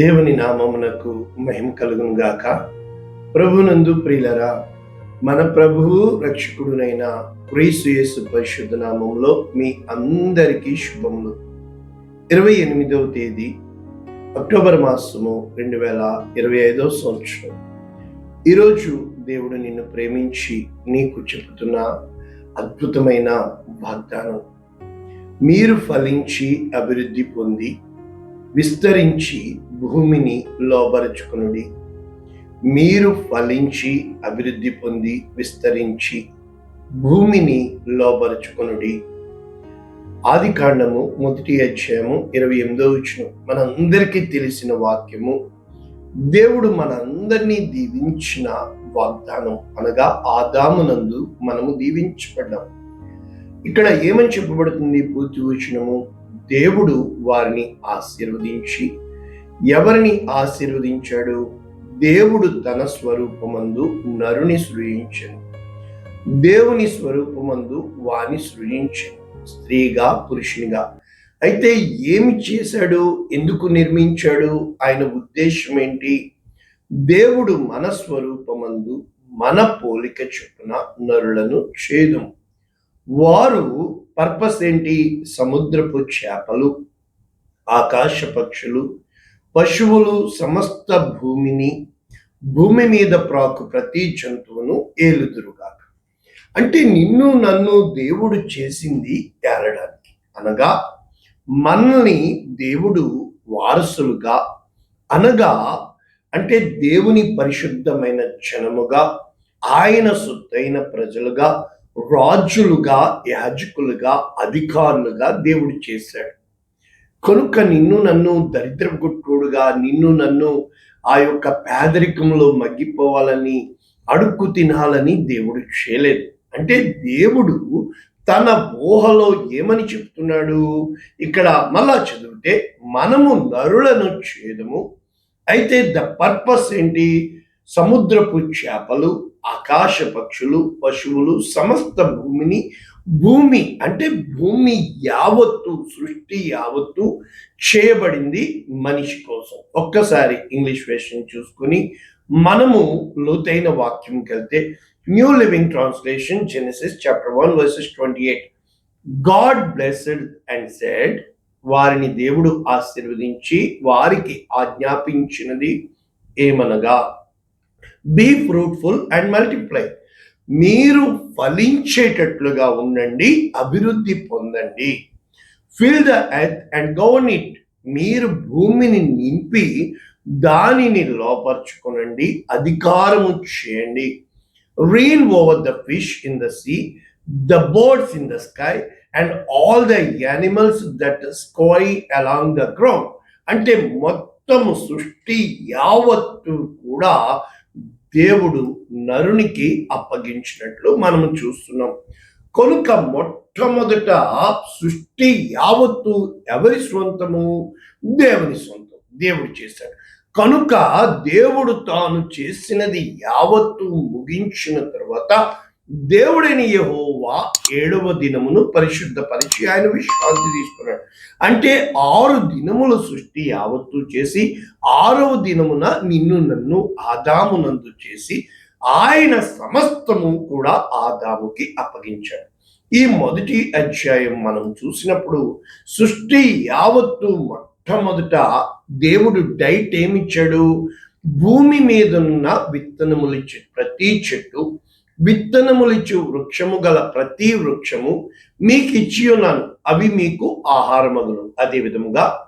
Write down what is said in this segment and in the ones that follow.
దేవుని నామమునకు మహిమ కలుగును గాక. ప్రభునందు ప్రియులరా మన ప్రభువు రక్షకుడునైన క్రీసుయేసు పరిశుద్ధ నామంలో మీ అందరికీ శుభములు. ఇరవై ఎనిమిదవ తేదీ అక్టోబర్ మాసము రెండు వేల ఇరవై ఐదవ సంవత్సరం. ఈరోజు దేవుడు నిన్ను ప్రేమించి నీకు చెబుతున్న అద్భుతమైన వాగ్దానం. మీరు ఫలించి అభివృద్ధి పొంది విస్తరించి భూమిని లోబరుచుకునుడి. మీరు ఫలించి అభివృద్ధి పొంది విస్తరించి భూమిని లోబరుచుకునుడి. ఆది కాండము మొదటి అధ్యాయము ఇరవై ఎనిమిదో వచ్చిన మనందరికీ తెలిసిన వాక్యము. దేవుడు మనందరినీ దీవించిన వాగ్దానం. అనగా ఆదామునందు మనము దీవించబడ్డాం. ఇక్కడ ఏమని చెప్పబడుతుంది? పూర్తి వచనము. దేవుడు వారిని ఆశీర్వదించి ఎవరిని ఆశీర్వదించాడు? దేవుడు తన స్వరూపమందు నరుని సృజించను. దేవుని స్వరూపమందు వాని సృజించను. స్త్రీగా పురుషునిగా. అయితే ఏమి చేశాడు? ఎందుకు నిర్మించాడు? ఆయన ఉద్దేశం ఏంటి? దేవుడు మన స్వరూపమందు మన పోలిక చొప్పున నరులను చేదు వారు పర్పస్ ఏంటి? సముద్రపు చేపలు ఆకాశ పక్షులు పశువులు సమస్త భూమిని భూమి మీద ప్రాకు ప్రతి జంతువును ఏలుదురుగాక. అంటే నిన్ను నన్ను దేవుడు చేసింది ఏలడానికి అనగా మనల్ని దేవుడు వారసులుగా అనగా అంటే దేవుని పరిశుద్ధమైన జనముగా ఆయన సొత్తైన ప్రజలుగా రాజులుగా యాజకులుగా అధికారులుగా దేవుడు చేశాడు. కనుక నిన్ను నన్ను దరిద్రగుట్టుడుగా నిన్ను నన్ను ఆ యొక్క పేదరికంలో మగ్గిపోవాలని అడుక్కు తినాలని దేవుడు చేయలేదు. అంటే దేవుడు తన ఊహలో ఏమని చెప్తున్నాడు? ఇక్కడ మళ్ళా చదివితే మనము నరులను చేదము. అయితే ద పర్పస్ ఏంటి? సముద్రపు చేపలు ఆకాశ పక్షులు పశువులు సమస్త భూమిని భూమి అంటే భూమి యావత్తు సృష్టి యావత్తు చేయబడింది మనిషి కోసం. ఒక్కసారి ఇంగ్లీష్ వేషన్ చూసుకొని మనము లోతైన వాక్యంకి వెళ్తే new living translation Genesis chapter one verses twenty eight God blessed and said వారిని దేవుడు ఆశీర్వదించి వారికి ఆజ్ఞాపించినది ఏమనగా బీ ఫ్రూట్ఫుల్ అండ్ మల్టిప్లై మీరు ఫలించేటట్లుగా ఉండండి అభివృద్ధి పొందండి. Fill the earth and govern it మీరు భూమిని నింపి దానిని లోపరుచుకునండి అధికారము చేయండి. Reign over the fish in the sea the birds in the sky and all the animals that scurry along the ground అంటే మొత్తము సృష్టి యావత్తు కూడా దేవుడు నరునికి అప్పగించినట్లు మనము చూస్తున్నాం. కనుక మొట్టమొదట సృష్టి యావత్తు ఎవరి స్వంతము? దేవుని సొంతం దేవుడు చేశాడు. కనుక దేవుడు తాను చేసినది యావత్తు ముగించిన తర్వాత దేవుడైన యహోవా ఏడవ దినమును పరిశుద్ధపరిచి ఆయన విశ్రాంతి తీసుకున్నాడు. అంటే ఆరు దినముల సృష్టి యావత్తు చేసి ఆరవ దినమున నిన్ను నన్ను ఆదామునందు చేసి ఆయన సమస్తము కూడా ఆదాముకి అప్పగించాడు. ఈ మొదటి అధ్యాయం మనం చూసినప్పుడు సృష్టి యావత్తు మొట్టమొదట దేవుడు డైట్ ఏమిచ్చాడు? భూమి మీదున్న విత్తనములు ప్రతి చెట్టు విత్తనములిచ్చు వృక్షము గల ప్రతి వృక్షము మీకు ఇచ్చి ఉన్నాను అవి మీకు ఆహారమగును. అదే విధముగా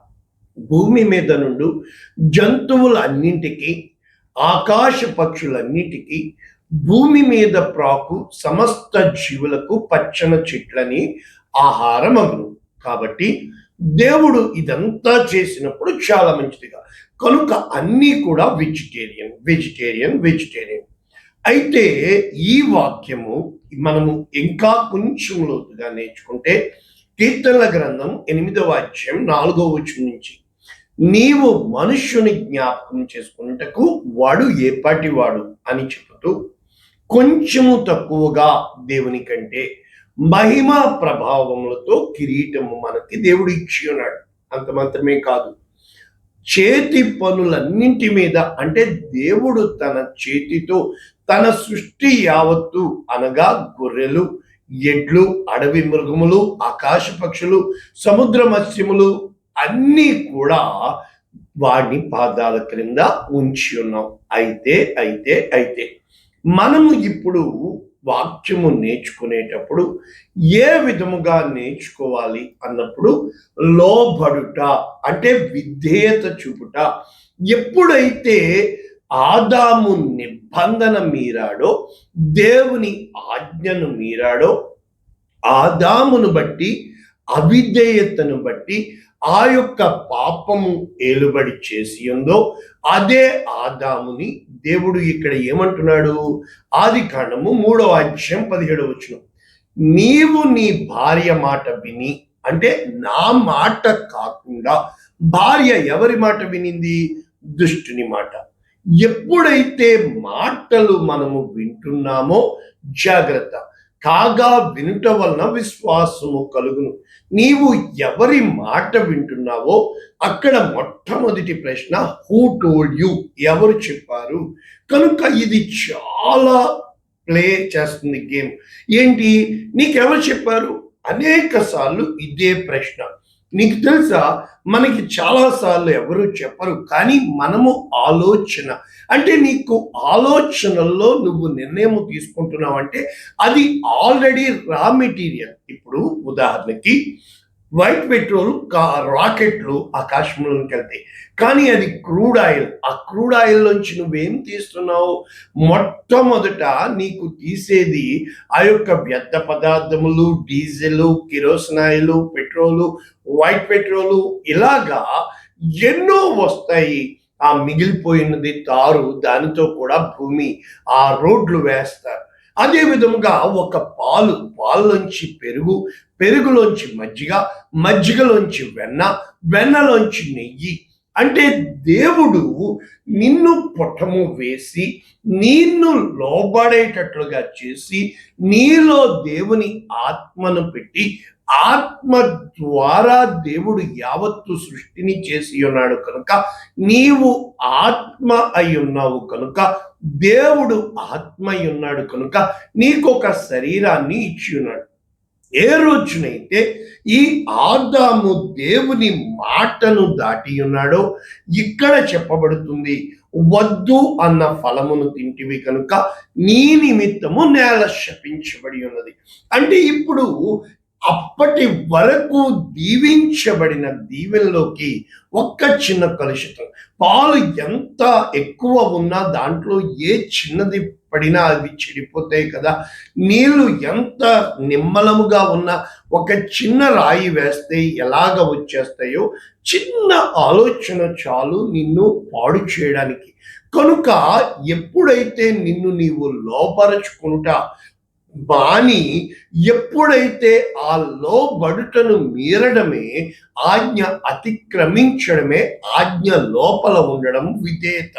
భూమి మీద నుండు జంతువులన్నింటికి ఆకాశ పక్షులన్నిటికీ భూమి మీద ప్రాకు సమస్త జీవులకు పచ్చన చెట్లని ఆహారమగును. కాబట్టి దేవుడు ఇదంతా చేసినప్పుడు చాలా మంచిదిగా. కనుక అన్నీ కూడా వెజిటేరియన్ వెజిటేరియన్ వెజిటేరియన్. అయితే ఈ వాక్యము మనము ఇంకా కొంచెం లోతుగా నేర్చుకుంటే కీర్తనల గ్రంథం ఎనిమిదవ అధ్యాయం నాలుగవ వచనం నుంచి. నీవు మనుష్యుని జ్ఞాపకం చేసుకున్నటకు వాడు ఏపాటి వాడు అని చెబుతూ కొంచెము తక్కువగా దేవుని కంటే మహిమ ప్రభావములతో కిరీటము మనకి దేవుడు ఇచ్చి ఉన్నాడు. అంత మాత్రమే కాదు. చేతి పనులన్నింటి మీద అంటే దేవుడు తన చేతితో తన సృష్టి యావత్తు అనగా గొర్రెలు ఎడ్లు అడవి మృగములు ఆకాశ పక్షులు సముద్ర మత్స్యములు అన్నీ కూడా వాడిని పాదాల క్రింద ఉంచి ఉన్నాం. అయితే అయితే అయితే మనము ఇప్పుడు వాక్యము నేర్చుకునేటప్పుడు ఏ విధముగా నేర్చుకోవాలి అన్నప్పుడు లోబడుట అంటే విధేయత చూపుట. ఎప్పుడైతే ఆదాము నిబంధన మీరాడో దేవుని ఆజ్ఞను మీరాడో ఆదామును బట్టి అవిధేయతను బట్టి ఆ యొక్క పాపము ఏలుబడి చేసి ఉందో అదే ఆదాముని దేవుడు ఇక్కడ ఏమంటున్నాడు? ఆది కాండము మూడవ అధ్యాయం పదిహేడు వచ్చిన నీవు నీ భార్య మాట విని అంటే నా మాట కాకుండా భార్య ఎవరి మాట వినింది? దుష్టుని మాట. ఎప్పుడైతే మాటలు మనము వింటున్నామో జాగ్రత్త. కాగా వినుట వలన విశ్వాసము కలుగును. నీవు ఎవరి మాట వింటున్నావో అక్కడ మొట్టమొదటి ప్రశ్న హూ టోల్డ్ యూ ఎవరు చెప్పారు? కనుక ఇది చాలా ప్లే చేస్తుంది గేమ్ ఏంటి? నీకెవరు చెప్పారు? అనేక సార్లు ఇదే ప్రశ్న. నీకు తెలుసా? మనకి చాలా సార్లు ఎవరు చెప్పరు కానీ మనము ఆలోచన. అంటే నీకు ఆలోచనల్లో నువ్వు నిర్ణయం తీసుకుంటున్నావు అంటే అది ఆల్రెడీ రా మెటీరియల్. ఇప్పుడు ఉదాహరణకి వైట్ పెట్రోల్ కా రాకెట్లు ఆకాశంలోకి వెళ్తాయి. కానీ అది క్రూడ్ ఆయిల్. ఆ క్రూడ్ ఆయిల్ నుంచి నువ్వేం తీస్తున్నావు? మొట్టమొదట నీకు తీసేది ఆ యొక్క వ్యర్థ పదార్థములు diesel kerosene oil petrol white petrol ఇలాగా ఎన్నో వస్తాయి. ఆ మిగిలిపోయినది తారు దానితో కూడా భూమి ఆ రోడ్లు వేస్తారు. అదే విధముగా ఒక పాలు పాల్లోంచి పెరుగు పెరుగులోంచి మజ్జిగ మజ్జిగలోంచి వెన్న వెన్నలోంచి నెయ్యి. అంటే దేవుడు నిన్ను పొట్టము వేసి నిన్ను లోబడేటట్లుగా చేసి నీలో దేవుని ఆత్మను పెట్టి ఆత్మ ద్వారా దేవుడు యావత్తు సృష్టిని చేసి ఉన్నాడు కనుక నీవు ఆత్మ అయి ఉన్నావు కనుక దేవుడు ఆత్మ అయి ఉన్నాడు కనుక నీకు ఒక శరీరాన్ని ఇచ్చి ఉన్నాడు. ఏ రోజునైతే ఈ ఆదాము దేవుని మాటను దాటి ఉన్నాడో ఇక్కడ చెప్పబడుతుంది వద్దు అన్న ఫలమును తింటివి కనుక నీ నిమిత్తము నేల శపించబడి ఉన్నది. అంటే ఇప్పుడు అప్పటి వరకు దీవించబడిన దీవెనలోకి ఒక్క చిన్న కలుషితం. పాలు ఎంత ఎక్కువ ఉన్నా దాంట్లో ఏ చిన్నది పడినా అవి చెడిపోతాయి కదా. నీళ్ళు ఎంత నిమ్మలముగా ఉన్నా ఒక చిన్న రాయి వేస్తే ఎలాగ వచ్చేస్తాయో చిన్న ఆలోచన చాలు నిన్ను పాడు చేయడానికి. కనుక ఎప్పుడైతే నిన్ను నీవు లోపరచుకుంటా బాణి ఎప్పుడైతే ఆ లోబడుటను మీరడమే ఆజ్ఞ అతిక్రమించడమే ఆజ్ఞ లోపల ఉండడం విధేయత.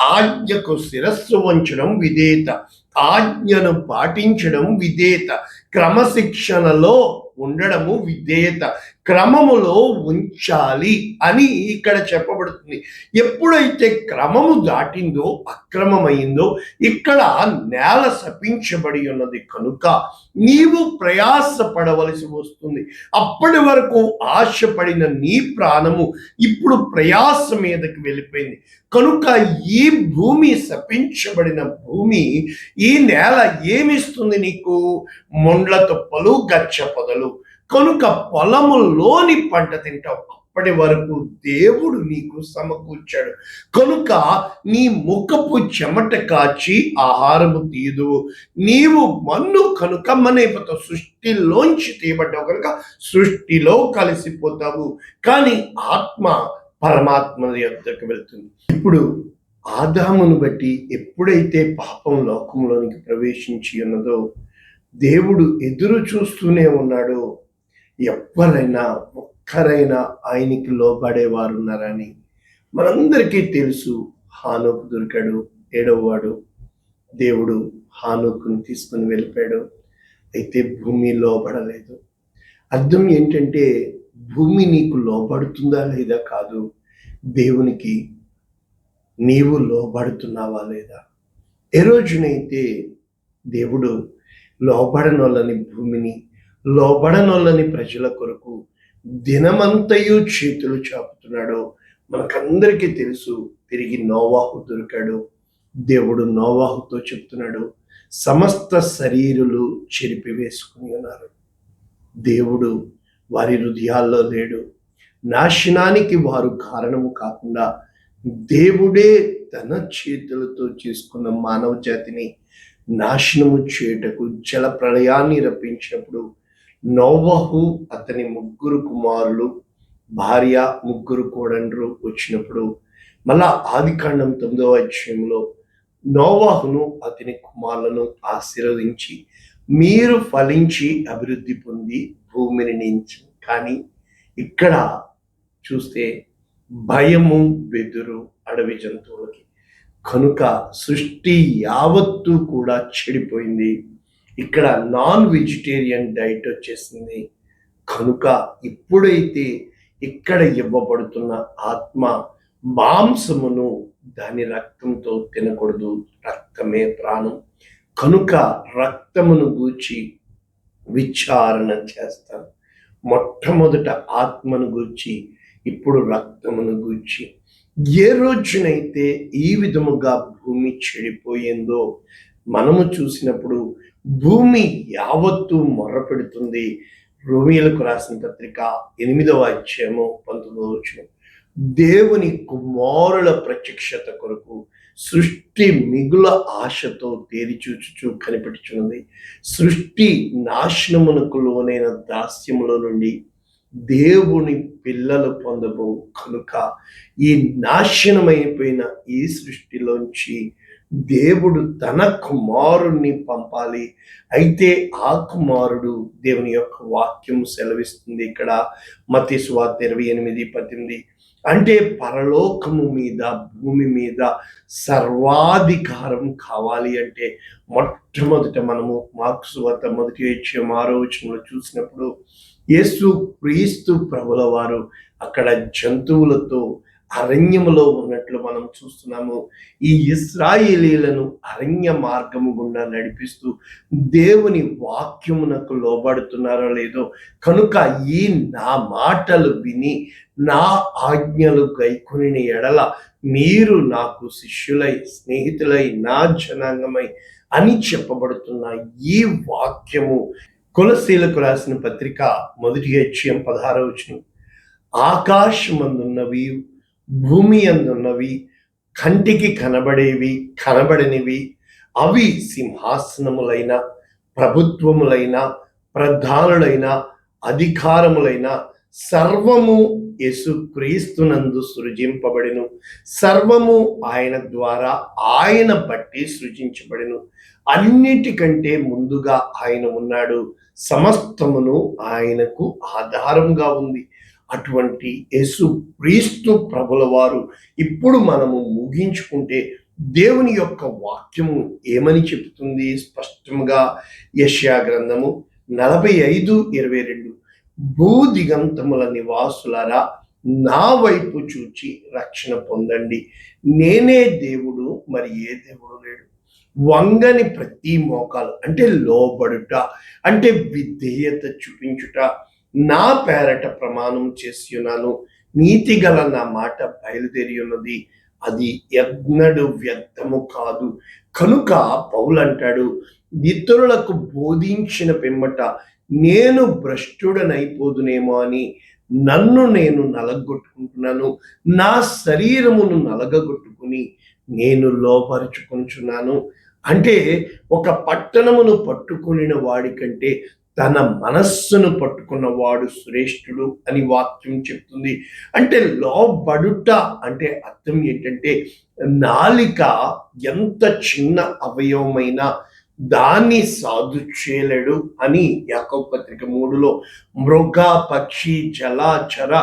ఆజ్ఞకు శిరస్సు వంచడం విధేయత. ఆజ్ఞను పాటించడం విధేయత. క్రమశిక్షణలో ఉండడము విధేయత. క్రమములో ఉంచాలి అని ఇక్కడ చెప్పబడుతుంది. ఎప్పుడైతే క్రమము దాటిందో అక్రమమైందో ఇక్కడ నేల శపించబడి ఉన్నది కనుక నీవు ప్రయాస పడవలసి వస్తుంది. అప్పటి వరకు ఆశపడిన నీ ప్రాణము ఇప్పుడు ప్రయాస మీదకి వెళ్ళిపోయింది. కనుక ఈ భూమి శపించబడిన భూమి ఈ నేల ఏమిస్తుంది నీకు? మొండ్ల తుప్పలు గచ్చ పొదలు. కనుక పొలములోని పంట తింటావు అప్పటి వరకు దేవుడు నీకు సమకూర్చాడు. కనుక నీ ముఖపు చెమట కాచి ఆహారము తీయదు నీవు మన్ను కనుక మనైపోతావు సృష్టిలోంచి తీయబడ్డావు కనుక సృష్టిలో కలిసిపోతావు. కానీ ఆత్మ పరమాత్మ యొక్కకు వెళ్తుంది. ఇప్పుడు ఆదామును బట్టి ఎప్పుడైతే పాపం లోకంలోనికి ప్రవేశించి ఉన్నదో దేవుడు ఎదురు చూస్తూనే ఉన్నాడో. ఎవరైనా ఒక్కరైనా ఆయనకి లోబడేవారు ఉన్నారని మనందరికీ తెలుసు. హానుకు దొరికాడు ఏడవవాడు. దేవుడు హానుకుని తీసుకుని వెళ్ళిపోయాడు. అయితే భూమి లోబడలేదు. అర్థం ఏంటంటే భూమి నీకు లోబడుతుందా లేదా కాదు. దేవునికి నీవు లోబడుతున్నావా లేదా? ఏ రోజునైతే దేవుడు లోబడనొల్లని భూమిని లోబడనొల్లని ప్రజల కొరకు దినమంతయు చేతులు చాపుతున్నాడో మనకందరికీ తెలుసు. తిరిగి నోవాహు దొరికాడు. దేవుడు నోవాహుతో చెప్తున్నాడు. సమస్త శరీరులు చెరిపి వేసుకుని ఉన్నారు. దేవుడు వారి హృదయాల్లో లేడు. నాశనానికి వారు కారణము కాకుండా దేవుడే తన చేతులతో చేసుకున్న మానవ జాతిని నాశనము చేయుటకు జల ప్రళయాన్ని రప్పించినప్పుడు నోవహు అతని ముగ్గురు కుమారులు భార్య ముగ్గురు కోడండ్రు వచ్చినప్పుడు మళ్ళా ఆదికాండం తొమ్మిదవ అధ్యాయంలో నోవాహును అతని కుమారులను ఆశీర్వదించి మీరు ఫలించి అభివృద్ధి పొంది భూమిని నించి. కానీ ఇక్కడ చూస్తే భయము బెదురు అడవి జంతువులకి. కనుక సృష్టి యావత్తు కూడా చెడిపోయింది. ఇక్కడ నాన్ వెజిటేరియన్ డైట్ వచ్చేసింది. కనుక ఇప్పుడైతే ఇక్కడ ఇవ్వబడుతున్న ఆత్మ మాంసమును దాని రక్తంతో తినకూడదు. రక్తమే ప్రాణం. కనుక రక్తమును గూర్చి విచారణ చేస్తాను మొట్టమొదట ఆత్మను గూర్చి ఇప్పుడు రక్తమును గూర్చి ఏ రోజునైతే ఈ విధముగా భూమి చెడిపోయిందో మనము చూసినప్పుడు భూమి యావత్తు మొర్రపెడుతుంది రోమిలకు రాసిన పత్రిక ఎనిమిదవ అధ్యాయము పంతొమ్మిదవ వచ్చిన దేవుని కుమారుల ప్రత్యక్షత కొరకు సృష్టి మిగుల ఆశతో తేరిచూచుచూ కనిపెట్టుచున్నది. సృష్టి నాశనమునకు లోనైన దాస్యములో నుండి దేవుని పిల్లలు పొందబో కనుక ఈ నాశనమైపోయిన ఈ సృష్టిలోంచి దేవుడు తన కుమారుణ్ణి పంపాలి. అయితే ఆ కుమారుడు దేవుని యొక్క వాక్యం సెలవిస్తుంది ఇక్కడ. మతి స్వాత ఇరవై ఎనిమిది పద్దెనిమిది. అంటే పరలోకము మీద భూమి మీద సర్వాధికారం కావాలి అంటే మొట్టమొదట మనము మార్క్స్ వద్ద మొదటి వచ్చే ఆరో వచనంలో చూసినప్పుడు యేసు క్రీస్తు ప్రభుల వారు అక్కడ జంతువులతో అరణ్యములో ఉన్నట్లు మనం చూస్తున్నాము. ఈ ఇస్రాయేలీలను అరణ్య మార్గము గుండా నడిపిస్తూ దేవుని వాక్యమునకు లోబడుతున్నారో లేదో కనుక ఈ నా మాటలు విని నా ఆజ్ఞలు గైకొని ఎడల మీరు నాకు శిష్యులై స్నేహితులై నా జనాంగమై అని చెప్పబడుతున్న ఈ వాక్యము కులశీలకు రాసిన పత్రిక మొదటి హెచ్ఎం పదహారవచనం ఆకాశమందున్నవి భూమి అందున్నవి కంటికి కనబడేవి కనబడనివి అవి సింహాసనములైన ప్రభుత్వములైన ప్రధానులైన అధికారములైన సర్వము యేసుక్రీస్తునందు సృజింపబడిను. సర్వము ఆయన ద్వారా ఆయన బట్టి సృజించబడిను. అన్నిటికంటే ముందుగా ఆయన ఉన్నాడు. సమస్తమును ఆయనకు ఆధారంగా ఉంది. అటువంటి యేసు క్రీస్తు ప్రభుల వారు ఇప్పుడు మనము ముగించుకుంటే దేవుని యొక్క వాక్యము ఏమని చెప్తుంది స్పష్టంగా యష్యా గ్రంథము నలభై ఐదు ఇరవై రెండు భూ దిగంతముల నివాసులారా నా వైపు చూచి రక్షణ పొందండి. నేనే దేవుడు మరి ఏ దేవుడు లేడు? వంగని ప్రతి మోకాలు అంటే లోబడుట అంటే విధేయత చూపించుట నా పేరట ప్రమాణం చేసి ఉన్నాను నీతి గల నా మాట బయలుదేరి ఉన్నది అది యజ్ఞడు వ్యర్థము కాదు. కనుక పౌలంటాడు ఇతరులకు బోధించిన పిమ్మట నేను భ్రష్టుడనైపోదునేమో అని నన్ను నేను నలగొట్టుకుంటున్నాను. నా శరీరమును నలగగొట్టుకుని నేను లోపరుచుకుంటున్నాను అంటే ఒక పట్టణమును పట్టుకుని వాడి కంటే తన మనస్సును పట్టుకున్న వాడు శ్రేష్ఠుడు అని వాక్యం చెప్తుంది. అంటే లోబడుట అంటే అర్థం ఏంటంటే నాలిక ఎంత చిన్న అవయవమైన దాన్ని సాధు చేయలేడు అని యాకవ పత్రిక మూడులో మృగ పక్షి జలాచర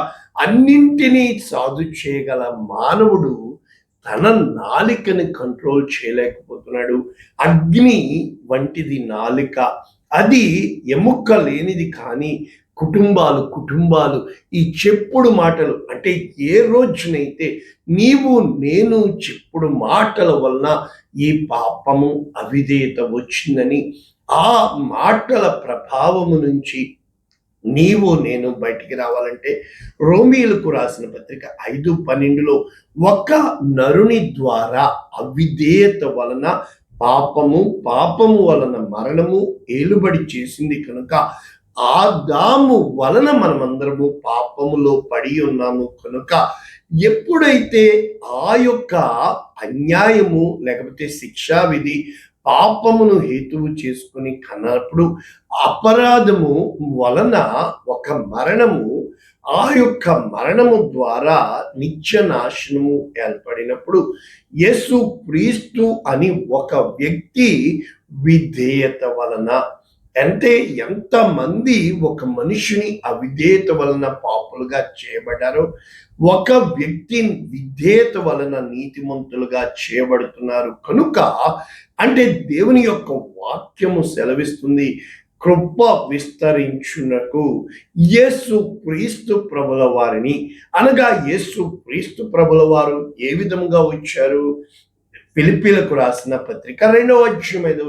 అన్నింటినీ సాధు చేయగల మానవుడు తన నాలికని కంట్రోల్ చేయలేకపోతున్నాడు. అగ్ని వంటిది నాలిక. అది ఎముక్క లేనిది కానీ కుటుంబాలు కుటుంబాలు ఈ చెప్పుడు మాటలు అంటే ఏ రోజునైతే నీవు నేను చెప్పుడు మాటల వలన ఈ పాపము అవిధేయత వచ్చిందని ఆ మాటల ప్రభావము నుంచి నీవు నేను బయటికి రావాలంటే రోమిలకు రాసిన పత్రిక ఐదు పన్నెండులో ఒక నరుని ద్వారా అవిధేయత వలన పాపము పాపము వలన మరణము ఏలుబడి చేసింది కనుక ఆదాము వలన మనమందరము పాపములో పడి ఉన్నాము కనుక ఎప్పుడైతే ఆ యొక్క అన్యాయము లేకపోతే శిక్షా విధి పాపమును హేతువు చేసుకుని కన్నప్పుడు అపరాధము వలన ఒక మరణము ఆ యొక్క మరణము ద్వారా నిత్య నాశనము ఏర్పడినప్పుడు యేసు క్రీస్తు అని ఒక వ్యక్తి విధేయత వలన అంటే ఎంతమంది ఒక మనిషిని అవిధేయత వలన పాపులుగా చేయబడ్డారో ఒక వ్యక్తి విధేయత వలన నీతిమంతులుగా చేయబడుతున్నారు. కనుక అంటే దేవుని యొక్క వాక్యము సెలవిస్తుంది కృప విస్తరించునకు యేసు క్రీస్తు ప్రభుల వారిని. అనగా యేసు క్రీస్తు ప్రభుల వారు ఏ విధంగా వచ్చారు? పిలిపిలకు రాసిన పత్రిక రెండవ అధ్యయం ఏదో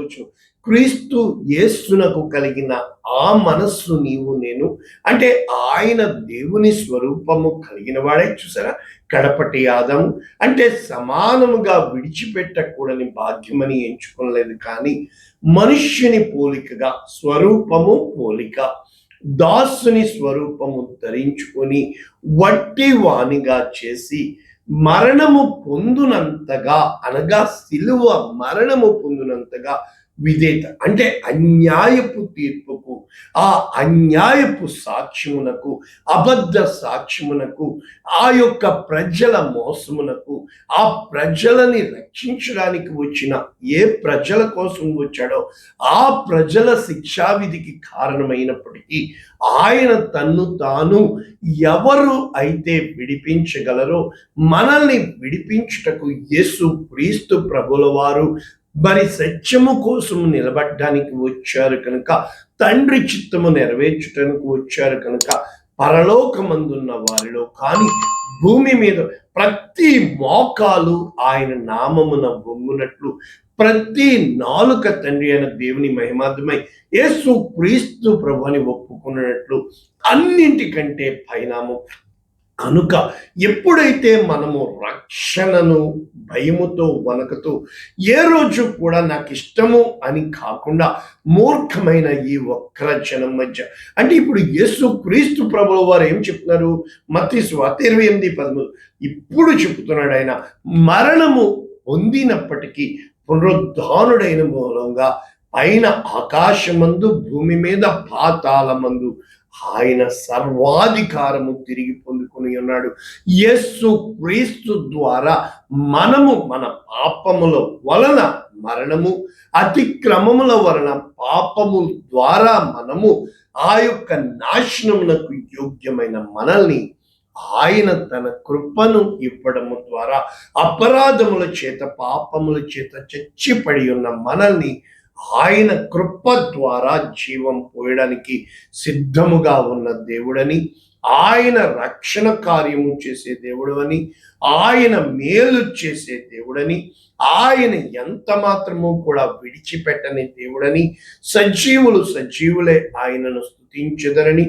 క్రీస్తు యేసునకు కలిగిన ఆ మనస్సు నీవు నేను. అంటే ఆయన దేవుని స్వరూపము కలిగిన వాడే చూసారా? కడపటి ఆదము. అంటే సమానముగా విడిచిపెట్టకూడని భాగ్యమని ఎంచుకోలేదు కానీ మనుష్యుని పోలికగా స్వరూపము పోలిక దాసుని స్వరూపము ధరించుకొని వట్టి వాణిగా చేసి మరణము పొందునంతగా అనగా సిలువ మరణము పొందునంతగా విధేయత అంటే అన్యాయపు తీర్పుకు ఆ అన్యాయపు సాక్ష్యమునకు అబద్ధ సాక్ష్యమునకు ఆ యొక్క ప్రజల మోసమునకు ఆ ప్రజలని రక్షించడానికి వచ్చిన ఏ ప్రజల కోసం వచ్చాడో ఆ ప్రజల శిక్షావిధికి కారణమైనప్పటికీ ఆయన తన్ను తాను ఎవరు అయితే విడిపించగలరో మనల్ని విడిపించుటకు యేసు క్రీస్తు ప్రభుల వారు మరి సత్యము కోసం నిలబడ్డానికి వచ్చారు కనుక తండ్రి చిత్తము నెరవేర్చడానికి వచ్చారు కనుక పరలోకమందున్న వారిలో కానీ భూమి మీద ప్రతి మోకాలు ఆయన నామమున బొంగునట్లు ప్రతి నాలుక తండ్రి అయిన దేవుని మహిమార్థమై యేసు క్రీస్తు ప్రభుని ఒప్పుకున్నట్లు అన్నింటికంటే పైనాము కనుక ఎప్పుడైతే మనము రక్షణను భయముతో వనకతో ఏ రోజు కూడా నాకు ఇష్టము అని కాకుండా మూర్ఖమైన ఈ వక్ర జనం మధ్య అంటే ఇప్పుడు యేసు క్రీస్తు ప్రభుల వారు ఏం చెప్తున్నారు? మత్తి స్వాత ఇరవై ఎనిమిది పదమూడు. ఇప్పుడు చెప్తున్నాడు ఆయన మరణము పొందినప్పటికీ పునరుద్ధానుడైన మూలంగా పైన ఆకాశమందు భూమి మీద పాతాళమందు ఆయన సర్వాధికారము తిరిగి పొందుకుని ఉన్నాడు. యస్సు క్రీస్తు ద్వారా మనము మన పాపముల వలన మరణము అతిక్రమముల వలన పాపము ద్వారా మనము ఆ యొక్క నాశనమునకు యోగ్యమైన మనల్ని ఆయన తన కృపను ఇవ్వడము ద్వారా అపరాధముల చేత పాపముల చేత చచ్చిపడి ఉన్న మనల్ని ఆయన కృప ద్వారా జీవం పోయడానికి సిద్ధముగా ఉన్న దేవుడని ఆయన రక్షణ కార్యము చేసే దేవుడు అని ఆయన మేలు చేసే దేవుడని ఆయన ఎంత మాత్రము కూడా విడిచిపెట్టని దేవుడని సజీవులు సజీవులే ఆయనను స్తుతించదరని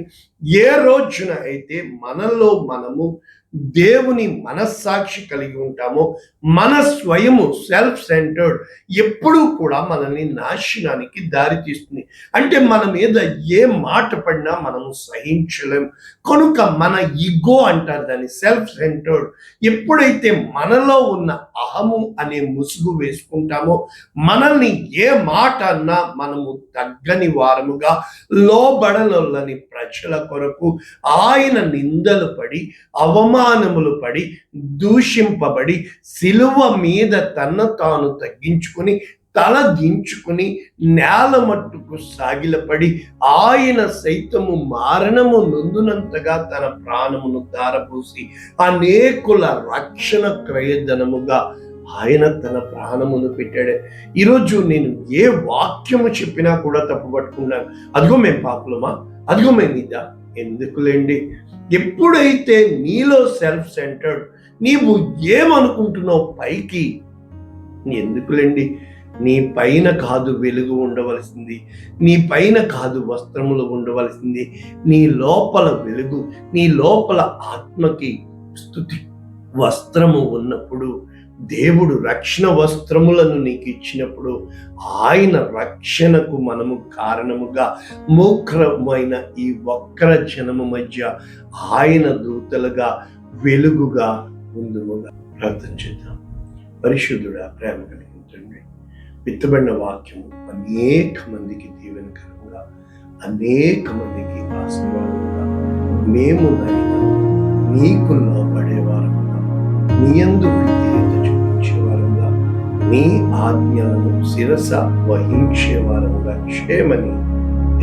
ఏ రోజున అయితే మనలో మనము దేవుని మనస్సాక్షి కలిగి ఉంటామో మన స్వయము సెల్ఫ్ సెంటర్డ్ ఎప్పుడూ కూడా మనల్ని నాశనానికి దారి తీస్తుంది. అంటే మన మీద ఏ మాట పడినా మనము సహించలేం. కనుక మన ఇగో అంటారు దాన్ని సెల్ఫ్ సెంటర్డ్ ఎప్పుడైతే మనలో ఉన్న అహము అనే ముసుగు వేసుకుంటామో మనల్ని ఏ మాట అన్నా మనము తగ్గని వారముగా లోబడనొల్లని ప్రజల కొరకు ఆయన నిందలు పడి అవమానములు పడి దూషింపబడి సిలువ మీద తన తాను తగ్గించుకుని తల దించుకుని నేల మట్టుకు సాగిలపడి ఆయన సైతము మారణము నొందునంతగా తన ప్రాణమును దారపోసి అనేకుల రక్షణ క్రయధనముగా ఆయన తన ప్రాణమును పెట్టాడే. ఈరోజు నేను ఏ వాక్యము చెప్పినా కూడా తప్పు పట్టుకున్నాను అదిగో మేము పాపులమా? అదిగో మేము ఇద్దా ఎందుకులేండి? ఎప్పుడైతే నీలో సెల్ఫ్ సెంటర్డ్ నీవు ఏమనుకుంటున్నావు పైకి ఎందుకులేండి? నీ పైన కాదు వెలుగు ఉండవలసింది. నీ పైన కాదు వస్త్రములు ఉండవలసింది. నీ లోపల వెలుగు నీ లోపల ఆత్మకి స్థుతి వస్త్రము ఉన్నప్పుడు దేవుడు రక్షణ వస్త్రములను నీకు ఇచ్చినప్పుడు ఆయన రక్షణకు మనము కారణముగా మూక్రమైన ఈ వక్ర జనము మధ్య ఆయన దూతలుగా వెలుగుగా ముందుముగా ప్రార్థన చేద్దాం. పరిశుద్ధుడా ప్రేమ కలిగించండి విత్తబడిన వాక్యము అనేక మందికి దీవెనకరంగా అనేక మందికి ఆశీర్వాదంగా మేము నైనా నీకు లోపడేవారముగా నీ అందు విధేయత నీ ఆజ్ఞలను శిరస వహించేవారముగా చేయమని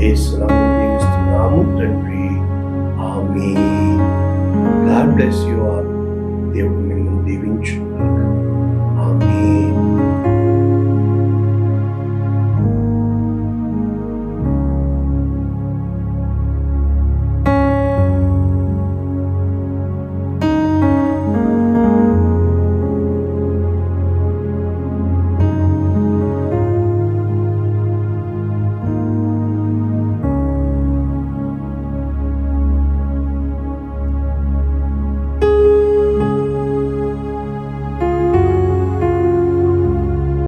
ఏసునాము జీవిస్తున్నాము తండ్రి. ఆమె దేవుడు మిమ్మల్ని దీవించు ఆమె